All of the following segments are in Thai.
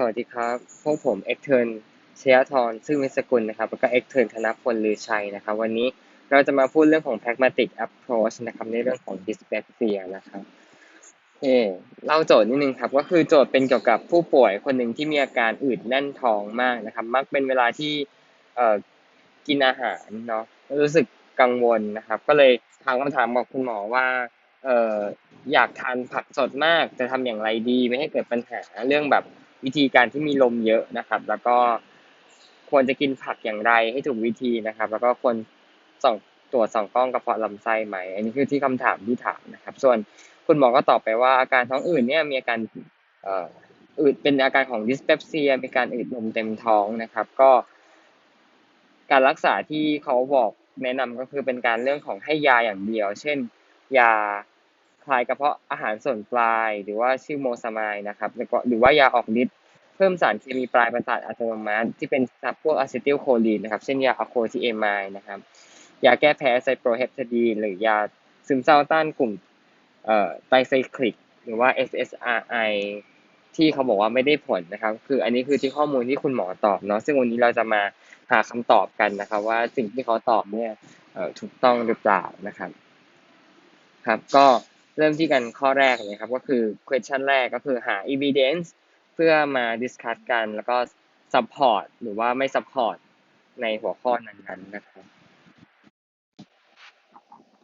สวัสดีครับ พวกผมเอ็กเทิร์นชยธรซึ่งวิสกุลนะครับ แล้วก็เอ็กเทิร์นธนพลลือชัยนะครับ วันนี้เราจะมาพูดเรื่องของ pragmatic approach นะครับ ในเรื่องของ dyspepsia นะครับ เอเล่าโจทย์นิดนึงครับ ก็คือโจทย์เป็นเกี่ยวกับผู้ป่วยคนหนึ่งที่มีอาการอืดแน่นท้องมากนะครับ มักเป็นเวลาที่เอ่อกินอาหารเนาะ รู้สึกกังวลนะครับ ก็เลยถามคำถามกับคุณหมอว่าเอ่ออยากทานผักสดมาก จะทำอย่างไรดีไม่ให้เกิดปัญหาเรื่องแบบ วิธีการที่มีลมเยอะนะครับ แล้วก็ควรจะกินผักอย่างไรให้ถูกวิธีนะครับ แล้วก็ควรส่องตรวจส่องกล้องกระเพาะลำไส้ไหม อันนี้คือที่คำถามที่ถามนะครับ ส่วนคุณหมอก็ตอบไปว่าอาการท้องอืดเนี่ยมีอาการอืดเป็นอาการของ dyspepsia มีการอืดลมเต็มท้องนะครับ ก็การรักษาที่เขาบอกแนะนำก็คือเป็นการเรื่องของให้ยาอย่างเดียว เช่น ยา ลายกระเพาะอาหารส่วนปลาย หรือว่าชื่อโมซามายนะครับหรือว่ายาออกฤทธิ์เพิ่มสารเคมีปลายประสาทอัตโนมัติที่เป็นพวกอะซิติลโคลีนนะครับ เช่นยาอะโคทิเอมายนะครับยาแก้แพ้ไซโปรเฮปทาดีนหรือยาซึมเศร้าต้านกลุ่มไตรไซคลิก หรือว่า SSRI ที่เขาบอกว่าไม่ได้ผลนะครับ คืออันนี้คือที่ข้อมูลที่คุณหมอตอบเนาะซึ่งวันนี้เราจะมาหาคำตอบกันนะครับ ว่าสิ่งที่เขาตอบเนี่ยถูกต้องหรือเปล่านะครับ ครับก็ เริ่มที่กันข้อแรกเลยครับก็คือ question แรกก็คือหา evidence เพื่อมา discuss กันแล้วก็ support หรือว่าไม่ support ในหัวข้อนั้นๆนะครับ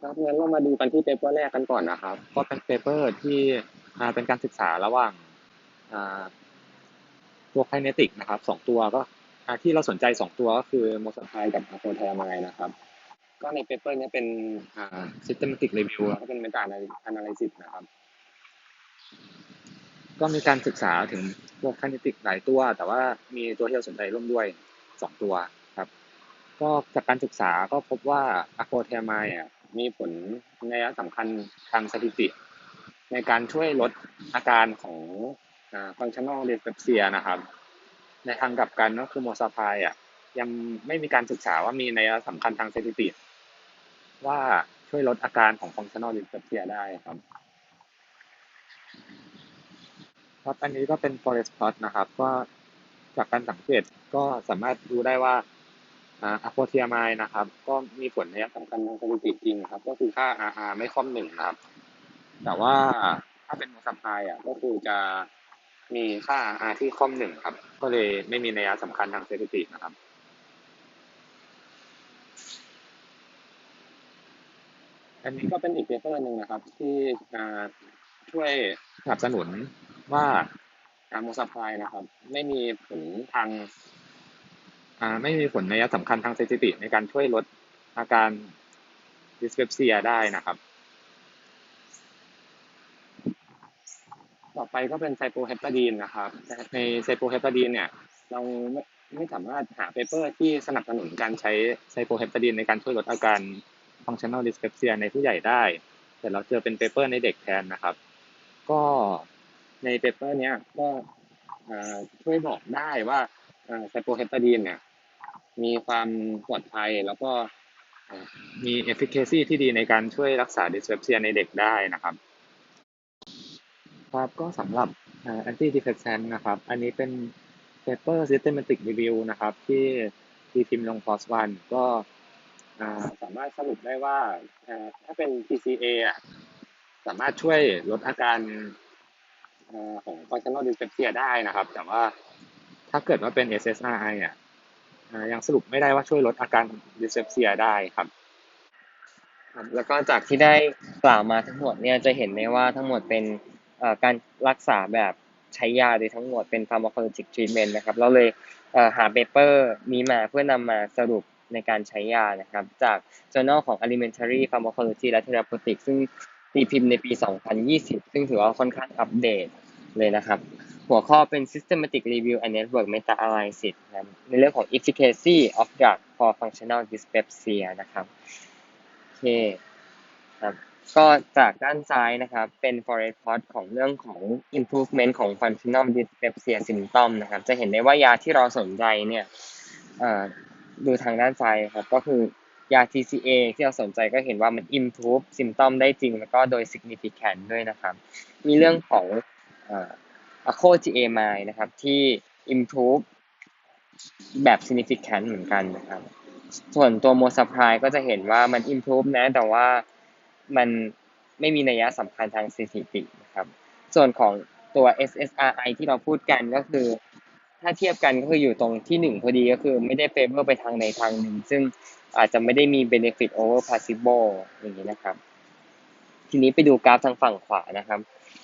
ครับงั้นเรามาดูกันที่เปเปอร์แรกกันก่อนนะครับ ก็เป็นเปเปอร์ที่อ่าเป็นการศึกษาระหว่างอ่าตัวไคเนติกนะครับสองตัวก็อ่าที่เราสนใจสองตัวก็คือโมซาไพกับอะโคไทามายนะครับ ก็ในเปเปอร์นี้เป็นอ่า systematic review แล้วก็เป็น meta analysis นะครับ ก็มีการศึกษาถึงพวกไคเนติกหลายตัว แต่ว่ามีตัวที่เราสนใจร่วมด้วยสองตัวครับ ก็จากการศึกษาก็พบว่าอะโคไทามายอะมีผลในยสำคัญทางสถิติ ในการช่วยลดอาการของอ่า functional dyspepsia นะครับ ในทางกลับกันก็คือโมซาพายอะยังไม่มีการศึกษาว่ามีในยสำคัญทางสถิติ ว่าช่วยลดอาการของ functional dyspepsia ได้ครับครับอันนี้ก็เป็น forest plot นะครับก็จากการสังเกตก็สามารถดูได้ว่าอะโคเทียมายนะครับ ก็มีผลในยสำคัญทางสถิติจริงครับ ก็คือค่า RR ไม่ค่อมหนึ่งครับ แต่ว่าถ้าเป็นโมซาพายอะก็คือจะมีค่า R ที่ค่อมหนึ่งครับ ก็เลยไม่มีนัยสำคัญทางสถิตินะครับ อันนี้ก็เป็นอีกเปเปอร์หนึ่งนะครับ ที่ช่วยสนับสนุนว่าการโมซาพายนะครับ ไม่มีผลทางไม่มีผลในัยสำคัญทางสถิติ ในการช่วยลดอาการดิสเ e ปเซียได้นะครับ ต่อไปก็เป็นไซโปเฮปตาดีนนะครับ ในไซโปเฮปตาดีนเนี่ย เราไม่ไม่สามารถหาเปเปอร์ที่สนับสนุนการใช้ไซโปเฮปตาดีนในการช่วยลดอาการ functional dyspepsia ในผู้ใหญ่ได้ แต่เราเจอเป็นเปเปอร์ในเด็กแทนนะครับ ก็ในเปเปอร์เนี้ยก็ช่วยบอกได้ว่าไซโปเฮปตาดีนเนี่ยมีความปลอดภัยแล้วก็มี efficacy ที่ดีในการช่วยรักษา dyspepsia ในเด็กได้นะครับ ครับก็สำหรับ anti depressant นะครับ อันนี้เป็น paper systematic review นะครับ ที่ทีพิมพ์ลง PLOS ONE ก็ สามารถสรุปได้ว่าถ้าเป็น TCA อะสามารถช่วยลดอาการของ functional dyspepsia ได้นะครับ แต่ว่าถ้าเกิดว่าเป็น SSRI อะยังสรุปไม่ได้ว่าช่วยลดอาการ dyspepsia ได้ครับแล้วก็จากที่ได้กล่าวมาทั้งหมดเนี่ยจะเห็นได้ว่าทั้งหมดเป็นการรักษาแบบใช้ยาโดยทั้งหมดเป็น pharmacologic treatment นะครับเราเลยหาเปเปอร์นี้มาเพื่อนำมาสรุป ในการใช้ยานะครับ จาก Journal ของ Alimentary Pharmacology และ Therapeutics ซึ่งตีพิมพ์ในปี 2020 ซึ่งถือว่าค่อนข้างอัปเดตเลยนะครับ หัวข้อเป็น Systematic Review and Network Meta-analysis นะในเรื่องของ efficacy of drug for functional dyspepsia นะครับโอเคครับก็จากด้านซ้ายนะครับเป็น forest plot ของเรื่องของ improvement ของ functional dyspepsia symptom นะครับ จะเห็นได้ว่ายาที่เราสนใจเนี่ย ดูทางด้านซ้ายครับก็คือยา TCA ที่เราสนใจก็เห็นว่ามัน improve symptom ได้จริง แล้วก็โดย significant ด้วยนะครับ มีเรื่องของ ACO GAMI นะครับ ที่ improve แบบ significant เหมือนกันนะครับ ส่วนตัว Mo Supply ก็จะเห็นว่ามัน improve นะ แต่ว่ามันไม่มีนัยสำคัญทางสถิตินะครับ ส่วนของตัว SSRI ที่เราพูดกันก็คือ ถ้าเทียบกันก็คืออยู่ตรงที่หนึ่งพอดีก็คือไม่ได้ favor ไปทางใดทางหนึ่ง ซึ่งอาจจะไม่ได้มี benefit over placebo อย่างนี้นะครับ ทีนี้ไปดูกราฟทางฝั่งขวานะครับ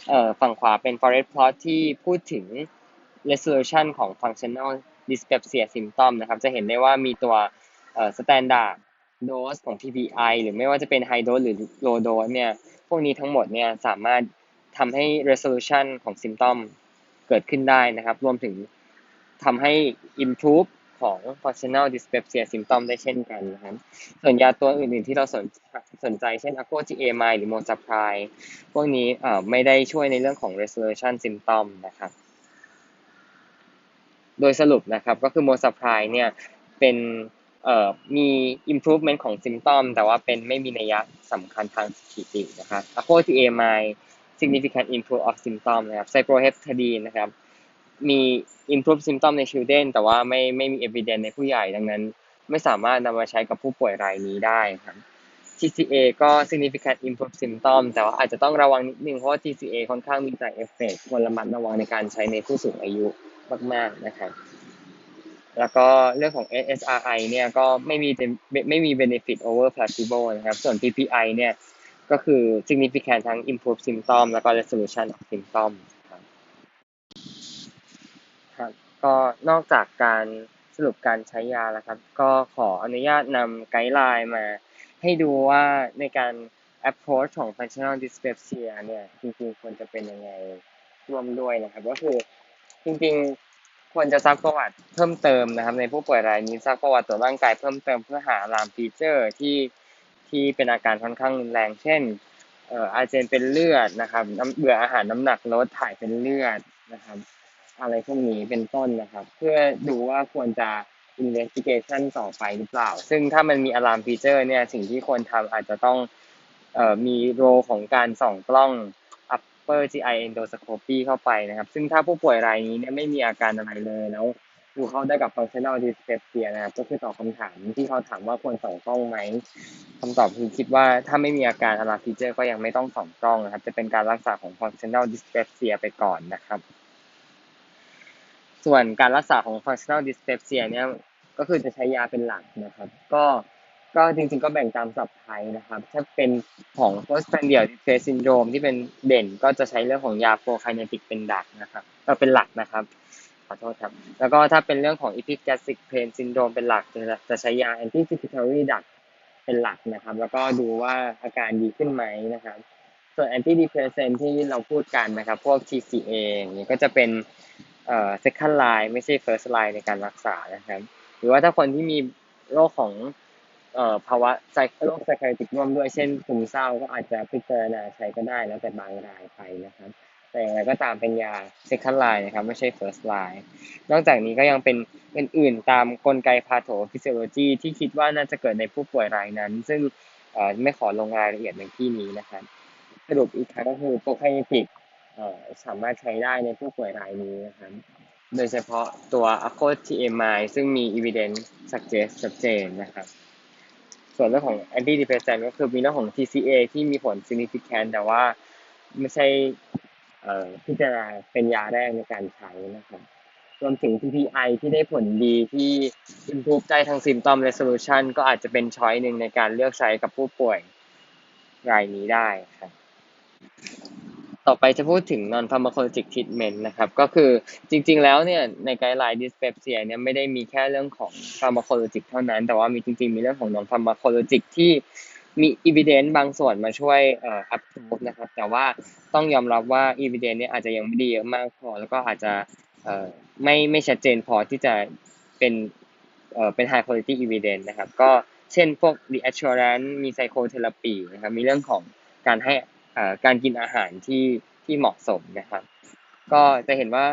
เอ่อฝั่งขวาเป็น forest plot ที่พูดถึง resolution ของ functional dyspepsia symptom นะครับ จะเห็นได้ว่ามีตัวเอ่อ standard dose ของ PPI หรือไม่ว่าจะเป็น high dose หรือ low dose เนี่ย พวกนี้ทั้งหมดเนี่ยสามารถทำให้ resolution ของ symptom เกิดขึ้นได้นะครับ รวมถึง ทำให้ improve ของ functional dyspepsia symptom ได้เช่นกันนะครับ ส่วนยาตัวอื่นๆที่เราสนสนใจเช่น Aco GAMI หรือ Mozapril พวกนี้ไม่ได้ช่วยในเรื่องของ resolution symptom นะครับ โดยสรุปนะครับก็คือ Mozapril เนี่ยเป็นมี improvement ของ symptom แต่ว่าเป็นไม่มีนัยสำคัญทางสถิตินะครับ Aco GAMI significant improve of symptom นะครับ Cyproheptadine นะครับ มี improve symptom ใน children แต่ว่าไม่ไม่มี evidence ในผู้ใหญ่ดังนั้น ไม่สามารถนำมาใช้กับผู้ป่วยรายนี้ได้ครับ TCA ก็ significant improve symptom แต่ว่าอาจจะต้องระวังนิดนึงเพราะว่า TCA ค่อนข้างมี side effect ควรระมัดระวังในการใช้ในผู้สูงอายุมากๆนะครับ แล้วก็เรื่องของ SSRI เนี่ยก็ไม่มีไม่มี benefit over placebo นะครับ ส่วน PPI เนี่ยก็คือ significant ทั้ง improve symptom แล้วก็ resolution of symptom ครับครับ ก็นอกจากการสรุปการใช้ยาแล้วครับ ก็ขออนุญาตนำไกด์ไลน์มา ให้ดูว่าในการ approach ของ functional dyspepsia เนี่ยจริงๆควรจะเป็นยังไงรวมด้วยนะครับก็คือจริงๆควรจะซักประวัติเพิ่มเติมนะครับ ในผู้ป่วยรายนี้ซักประวัติตรวจร่างกายเพิ่มเติมเพื่อหาลามฟีเจอร์ที่ที่เป็นอาการค่อนข้างรุนแรง เช่นเอ่ออาเจียนเป็นเลือดนะครับน้ำเบื่ออาหารน้ำหนักลดถ่ายเป็นเลือดนะครับ อะไรพวกนี้เป็นต้นนะครับ เพื่อดูว่าควรจะ investigation ต่อไปหรือเปล่า ซึ่งถ้ามันมี alarm feature เนี่ยสิ่งที่ควรทำอาจจะต้องออมีโรของการส่องกล้อง upper GI endoscopy เข้าไปนะครับ ซึ่งถ้าผู้ป่วยรายนี้เนี่ยไม่มีอาการอะไรเลยแล้วดูเข้าได้กับ functional dyspepsia นะครับก็คือตอบคำถามที่เขาถามว่าควรส่องกล้องไหมคำตอบคือคิดว่าถ้าไม่มีอาการ alarm feature ก็ยังไม่ต้องส่องกล้องนะครับ จะเป็นการรักษาของ functional dyspepsia ไปก่อนนะครับ ส่วนการรักษาของ functional dyspepsia เนี่ยก็คือจะใช้ยาเป็นหลักนะครับ ก็ก็จริงๆก็แบ่งตามศัพท์ไทยนะครับ ถ้าเป็นของ postprandial depressive syndrome ที่เป็นเด่นก็จะใช้เรื่องของยา prokinetic เป็นดักนะครับเออเป็นหลักนะครับขอโทษครับ แล้วก็ถ้าเป็นเรื่องของ epigastric pain syndrome เป็นหลัก จะจะใช้ยา anti-pituitary ดักเป็นหลักนะครับ แล้วก็ดูว่าอาการดีขึ้นไหมนะครับ ส่วน antidepressant ที่เราพูดกันนะครับ พวก TCA อย่างนี้ก็จะเป็น เอ่อ second line ไม่ใช่ first line ในการรักษานะครับ หรือว่าถ้าคนที่มีโรคของเอ่อภาวะไซโรคไซคติกร่วมด้วยเช่นซึมเศร้าก็อาจจะพิจารณาใช้ก็ได้แล้วแต่บางรายไปนะครับ แต่อย่างไรก็ตามเป็นยา second line นะครับ ไม่ใช่ first line นอกจากนี้ก็ยังเป็นอื่นๆตามกลไกพาโธฟิสิโลจีที่คิดว่าน่าจะเกิดในผู้ป่วยรายนั้น ซึ่งเอ่อไม่ขอลงรายละเอียดในที่นี้นะครับ สรุปอีกครั้งก็คือโปรไคเนติก สามารถใช้ได้ในผู้ป่วยรายนี้นะครับ โดยเฉพาะตัว a c o TMI ซึ่งมี evidence suggest ชัดเจนนะครับ ส่วนเรื่องของ antidepressant ก็คือมีเรื่องของ TCA ที่มีผล significant แต่ว่าไม่ใช่เอ่อพิจารณาเป็นยาแรกในการใช้นะครับรวมถึง PPI ที่ได้ผลดีที่ improve ได้ทั้ง symptom resolution ก็อาจจะเป็นช้อยหนึ่งในการเลือกใช้กับผู้ป่วยรายนี้ได้ครับ ต่อไปจะพูดถึง non pharmacologic treatment นะครับ ก็คือจริงๆแล้วเนี่ยในไกด์ไลน์ dyspepsia เนี่ยไม่ได้มีแค่เรื่องของ pharmacologic เท่านั้น แต่ว่ามีจริงๆ มีเรื่องของ non pharmacologic ที่มี evidence บางส่วนมาช่วยเอ่อ approve นะครับ แต่ว่าต้องยอมรับว่า evidence เนี่ยอาจจะยังไม่ด้เยอะมากพอ แล้วก็อาจจะเอ่อไม่ไม่ชัดเจนพอที่จะเป็นเอ่อเป็น high quality evidence นะครับ ก็เช่นพวก reassurance มี psychotherapy นะครับ มีเรื่องของการให้อ่อ การกินอาหารที่ที่เหมาะสมนะครับ ก็จะเห็นว่า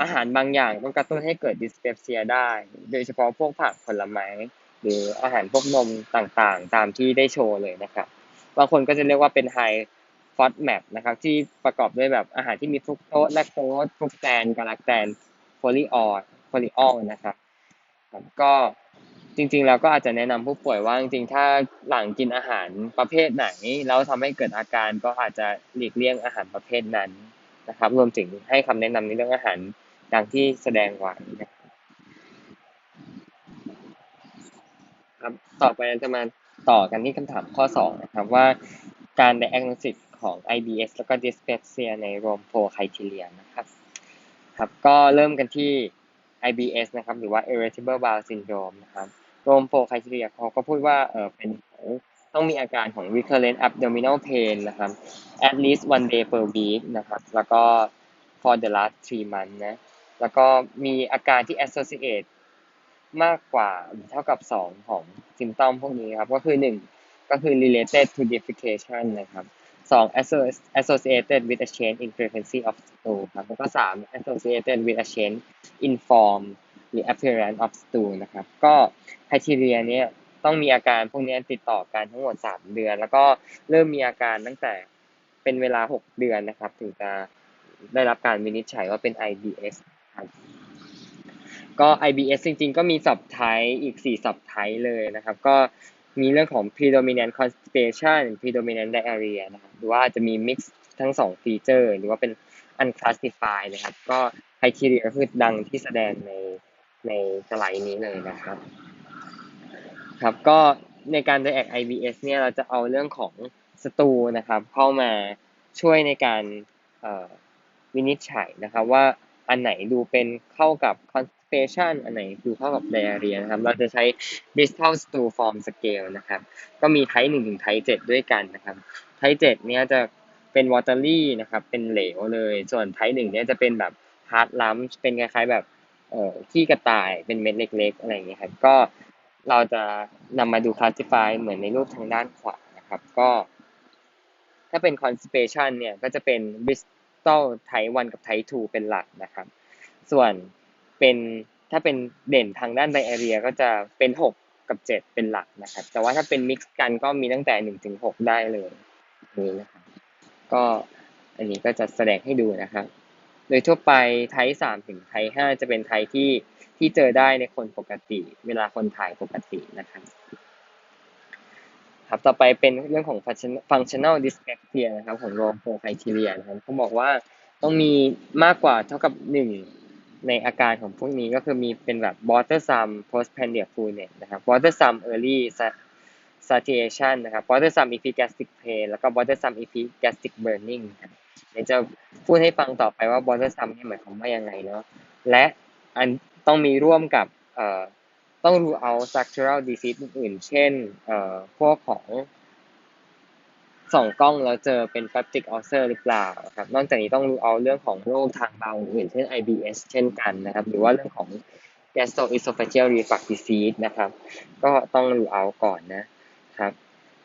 อาหารบางอย่างต้องกระตุ้นให้เกิด dyspepsia ได้ โดยเฉพาะพวกผักผลไม้หรืออาหารพวกนมต่างๆ ตามที่ได้โชว์เลยนะครับ บางคนก็จะเรียกว่าเป็น high FODMAP นะครับที่ประกอบด้วยแบบอาหารที่มีฟรุกโตสแลคโตสฟรุกแตนกาลาแตนโพลีออลโพลีออลนะครับครับก็ จริงๆแล้วก็อาจจะแนะนำผู้ป่วยว่าจริงๆถ้าหลังกินอาหารประเภทไหนแล้วทำให้เกิดอาการก็อาจจะหลีกเลี่ยงอาหารประเภทนั้นนะครับ รวมถึงให้คำแนะนำในเรื่องอาหารดังที่แสดงไว้นะครับต่อไปเราจะมาต่อกันที่คำถามข้อ2นะครับว่าการ diagnosis ของ IBS แล้วก็ dyspepsia ใน Rompo criteria นะครับครับก็เริ่มกันที่ IBS นะครับหรือว่า irritable bowel syndrome นะครับ Rompo criteria เขาก็พูดว่าเออเป็นต้องมีอาการของ recurrent abdominal pain นะครับ at least one day per week นะครับ แล้วก็ for the last three months นะ แล้วก็มีอาการที่ associate มากกว่าหรือเท่ากับ 2 ของ symptom พวกนี้ครับ ก็คือ 1 ก็คือ related to defecation นะครับ 2 associated with a change in frequency of stool ครับ แล้วก็ 3 associated with a change in form หรือ appearance of stool นะครับ ก็ criteria เนี้ยต้องมีอาการพวกนี้ติดต่อกันทั้งหมด 3 เดือน แล้วก็เริ่มมีอาการตั้งแต่เป็นเวลา 6 เดือนนะครับ ถึงจะได้รับการวินิจฉัยว่าเป็น IBS ก็ IBS จริงๆ ก็มี subtype อีก4 subtype เลยนะครับ ก็มีเรื่องของ predominant constipation predominant diarrhea นะครับหรือว่าจะมี mix ทั้ง 2 ฟีเจอร์ หรือว่าเป็น unclassified นะครับ ก็ criteria ก็คือดังที่แสดงใน ในสไลด์นี้เลยนะครับ ครับก็ในการ diagnose IBS เนี่ยเราจะเอาเรื่องของสตูนะครับเข้ามาช่วยในการวินิจฉัยนะครับว่าอันไหนดูเป็นเข้ากับ constipation อันไหนดูเข้ากับ diarrhea นะครับ เราจะใช้ Bristol Stool Form Scale นะครับ ก็มี type 1ถึง type 7 ด้วยกันนะครับ type 7เนี่ยจะเป็น watery นะครับ เป็นเหลวเลย ส่วน type 1เนี่ยจะเป็นแบบ hard lump เป็นคล้ายๆแบบ เอ่อขี้กระต่ายเป็นเม็ดเล็ก ๆ อะไรอย่างเงี้ยครับก็เราจะนำมาดู classify เหมือนในรูปทางด้านขวานะครับก็ ถ้าเป็น constipation เนี่ยก็จะเป็น Bristol type 1 กับ type 2 เป็นหลักนะครับ ส่วนเป็นถ้าเป็นเด่นทางด้าน diarrhea ก็จะเป็น 6 กับ 7 เป็นหลักนะครับ แต่ว่าถ้าเป็น mix กันก็มีตั้งแต่1ถึง6ได้เลยนี้นะครับก็อันนี้ก็จะแสดงให้ดูนะครับ โดยทั่วไปไทป์3ถึงไทป์5จะเป็นไทป์ที่ที่เจอได้ในคนปกติ เวลาคนถ่ายปกตินะครับครับต่อไปเป็นเรื่องของ functional dyspepsia นะครับของ Rompo criteria นะครับเขาบอกว่าต้องมีมากกว่าเท่ากับ 1 ในอาการของพวกนี้ก็คือมีเป็นแบบ bothersome postprandial fullness นะครับ bothersome early satiation นะครับ bothersome epigastric pain แล้วก็ bothersome epigastric burning ครับ เดี๋ยวจะพูดให้ฟังต่อไปว่า bothersome นี่หมายความว่ายังไงเนาะและอันต้องมีร่วมกับเอ่อต้อง rule out structural disease อื่นๆ เช่นเอ่อพวกของส่องกล้องแล้วเจอเป็น peptic ulcer หรือเปล่าครับ นอกจากนี้ต้อง rule out เรื่องของโรคทางเบาอื่นเช่น IBS เช่นกันนะครับ หรือว่าเรื่องของ gastroesophageal reflux disease นะครับ ก็ต้อง rule out ก่อนนะครับ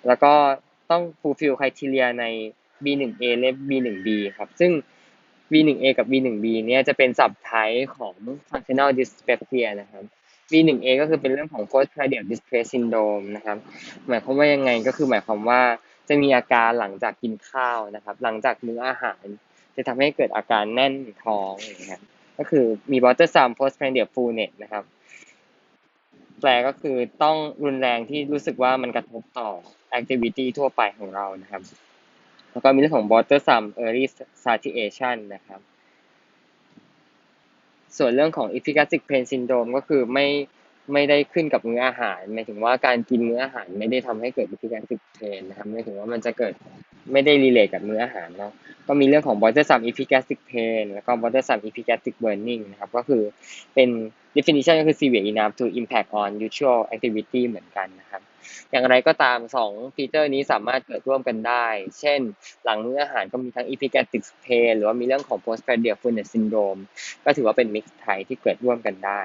แล้วก็ต้อง fulfill criteria ใน B1A และ B1B ครับ ซึ่ง B1A กับ B1B เนี่ยจะเป็น subtype ของ functional dyspepsia นะครับ B1A ก็คือเป็นเรื่องของ postprandial distress syndrome นะครับ หมายความว่ายังไงก็คือหมายความว่าจะมีอาการหลังจากกินข้าวนะครับ หลังจากมื้ออาหาร จะทำให้เกิดอาการแน่นท้องนะครับก็คือมี bothersome postprandial fullness นะครับ แปลก็คือต้องรุนแรงที่รู้สึกว่ามันกระทบต่อ activity ทั่วไปของเรานะครับ แล้วก็มีเรื่องของ bothersome early satiation นะครับ ส่วนเรื่องของ epigastric pain syndrome ก็คือไม่ ไม่ได้ขึ้นกับมื้ออาหารหมายถึงว่าการกินมื้ออาหาร ไม่ได้ทำให้เกิด epigastric pain นะครับหมายถึงว่ามันจะเกิดไม่ได้ relate กับมื้ออาหารเนาะก็มีเรื่องของ bothersome epigastric pain แล้วก็ bothersome epigastric burning นะครับก็คือเป็น definition ก็คือ severe enough to impact on usual activity เหมือนกันนะครับ อย่างไรก็ตาม2ฟีเจอร์นี้สามารถเกิดร่วมกันได้ เช่น หลังมื้ออาหารก็มีทั้ง epigastric pain หรือว่ามีเรื่องของ postprandial fullness syndrome ก็ถือว่าเป็น mixed type ที่เกิดร่วมกันได้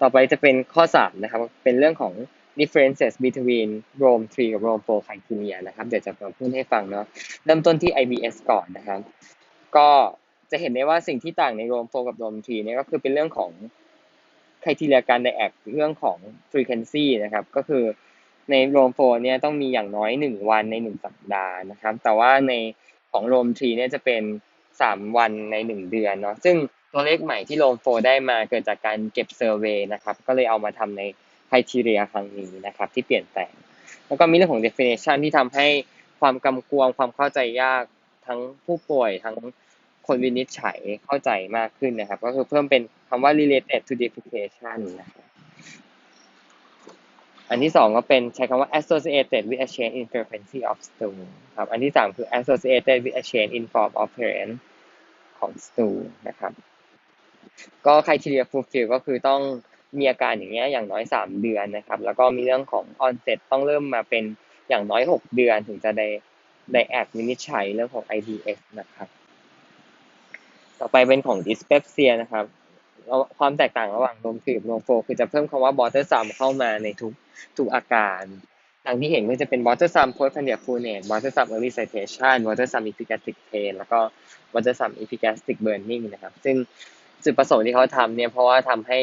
ต่อไปจะเป็นข้อ 3 นะครับ เป็นเรื่องของ differences between Rome 3 กับ Rome 4 criteria นะครับ เดี๋ยวจะมาพูดให้ฟังเนาะ เริ่มต้นที่ IBS ก่อนนะครับ ก็จะเห็นได้ว่าสิ่งที่ต่างใน Rome 4 กับ Rome 3 เนี่ยก็คือเป็นเรื่องของ criteria การ diact เรื่องของ frequency นะครับ ก็คือในโรมโฟเนี่ยต้องมีอย่างน้อยหนึ่งวันในหนึ่งสัปดาห์นะครับ แต่ว่าในของโรมทรีเนี่ยจะเป็นสามวันในหนึ่งเดือนเนาะ ซึ่ง ตัวเลขใหม่ที่โรมโฟได้มาเกิดจากการเก็บเซอร์เวย์นะครับ ก็เลยเอามาทำในไคทีเรียครั้งนี้นะครับ ที่เปลี่ยนแปลง แล้วก็มีเรื่องของ definition ที่ทำให้ความกำกวมความเข้าใจยากทั้งผู้ป่วยทั้งคนวินิจฉัยเข้าใจมากขึ้นนะครับ ก็คือเพิ่มเป็นคำว่า related to defecation นะครับอันที่สองก็เป็นใช้คำว่า associated with a change in frequency of stool ครับ อันที่สามคือ associated with a change in form of appearance ของ stool นะครับ ก็ criteria fulfill ก็คือต้องมีอาการอย่างเงี้ยอย่างน้อยสามเดือนนะครับ แล้วก็มีเรื่องของ onset ต้องเริ่มมาเป็นอย่างน้อยหกเดือนถึงจะได้ได้แอดวินิจฉัยเรื่องของ IBS นะครับ ต่อไปเป็นของ dyspepsia นะครับความแตกต่างระหว่างนมกรีบนมโฟคือจะเพิ่มคำว่า bothersome เข้ามาในทุกทุกอาการดังที่เห็นก็จะเป็น bothersome postprandial fullness bothersome early citation bothersome epigastric pain แล้วก็ bothersome epigastric burning นะครับ ซึ่ง จุดประสงค์ที่เขาทำเนี่ยเพราะว่าทำให้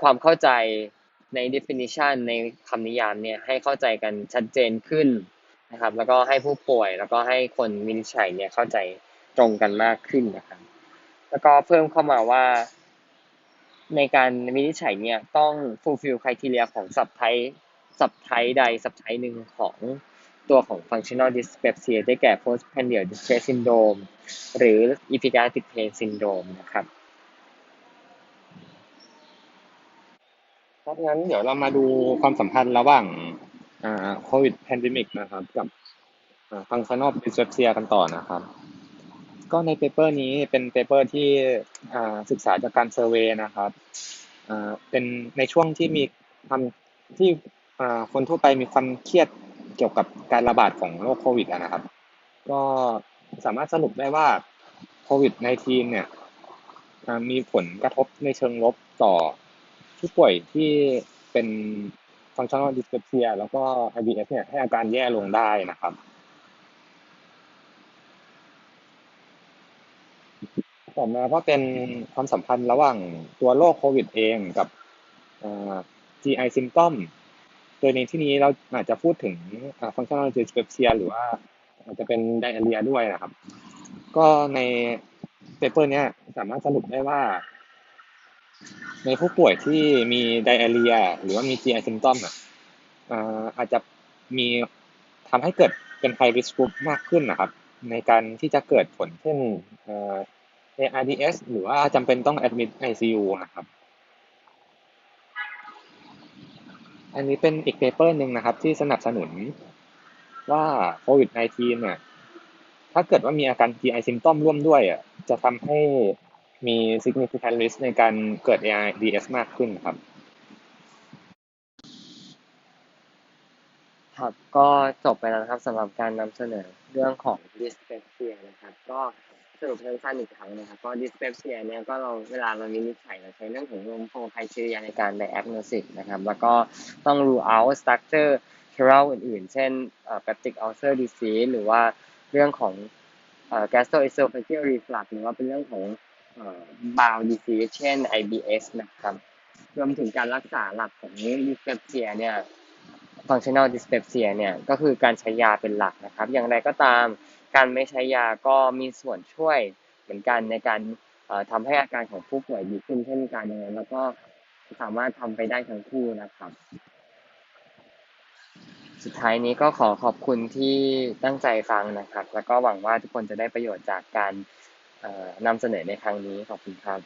ความเข้าใจใน definition ในคำนิยามเนี่ยให้เข้าใจกันชัดเจนขึ้นนะครับ แล้วก็ให้ผู้ป่วยแล้วก็ให้คนวินิจฉัยเนี่ยเข้าใจตรงกันมากขึ้นนะครับ แล้วก็เพิ่มเข้ามาว่า ในการวินิจฉัยเนี่ยต้อง fulfill criteria ของ subtype subtype ใด subtype หนึ่งของตัวของ functional dyspepsia ได้แก่ postprandial distress syndrome หรือ epigastric pain syndrome นะครับ ครับงั้นเดี๋ยวเรามาดูความสัมพันธ์ระหว่างอ่าโควิดแพนดิมิกนะครับ กับอ่า functional dyspepsia กันต่อนะครับ ก็ในเปเปอร์นี้เป็นเปเปอร์ที่ศึกษาจากการเซอร์เวยนะครับเป็นในช่วงที่มีความที่คนทั่วไปมีความเครียดเกี่ยวกับการระบาดของโรคโควิดนะครับ ก็สามารถสรุปได้ว่าโควิด -19 เนี่ยมีผลกระทบในเชิงลบต่อ ผู้ป่วยที่เป็น functional dyspepsia แล้วก็ IBS เนี่ยให้อาการแย่ลงได้นะครับ ต่อมาก็เป็นความสัมพันธ์ระหว่างตัวโรคโควิดเองกับ GI symptom โดยในที่นี้เราอาจจะพูดถึง functional dyspepsia หรือว่าอาจจะเป็น diarrhea ด้วยนะครับ ก็ในเปเปอร์เนี้ยสามารถสรุปได้ว่า ในผู้ป่วยที่มี diarrhea หรือว่ามี GI symptom อะอาจจะมีทำให้เกิดเป็น high risk group มากขึ้นนะครับ ในการที่จะเกิดผลเช่น ARDS หรือว่าจำเป็นต้อง admit ICU นะครับ อันนี้เป็นอีกเปเปอร์หนึ่งนะครับ ที่สนับสนุนว่าโควิด -19 เนี่ยถ้าเกิดว่ามีอาการ GI symptom ร่วมด้วยอะจะทำให้ มี significant risk ในการเกิด ARDS มากขึ้นครับ ครับก็จบไปแล้วนะครับสำหรับการนำเสนอเรื่องของ dyspepsia นะครับ ก็สรุปสั้นๆอีกครั้งนะครับก็ dyspepsia เนี่ยก็เราเวลาเราวินิจฉัยเราใช้เรื่องของ r o m f o criteria ในการ diagnosis นะครับ แล้วก็ต้อง rule out structure chiral อื่นๆ เช่น peptic ulcer disease หรือว่าเรื่องของ gastroesophageal reflux หรือว่าเป็นเรื่องของ bowel disease เช่น IBS นะครับ รวมถึงการรักษาหลักของ dyspepsia เนี่ย functional dyspepsia เนี่ย ก็คือการใช้ยาเป็นหลักนะครับ อย่างไรก็ตามการไม่ใช้ยาก็มีส่วนช่วยเหมือนกันในการทำให้อาการของผู้ป่วยดีขึ้นเช่นกันแล้วก็สามารถทำไปได้ทั้งคู่นะครับ สุดท้ายนี้ก็ขอขอบคุณที่ตั้งใจฟังนะครับ แล้วก็หวังว่าทุกคนจะได้ประโยชน์จากการ นำเสนอในครั้งนี้ขอบคุณครับ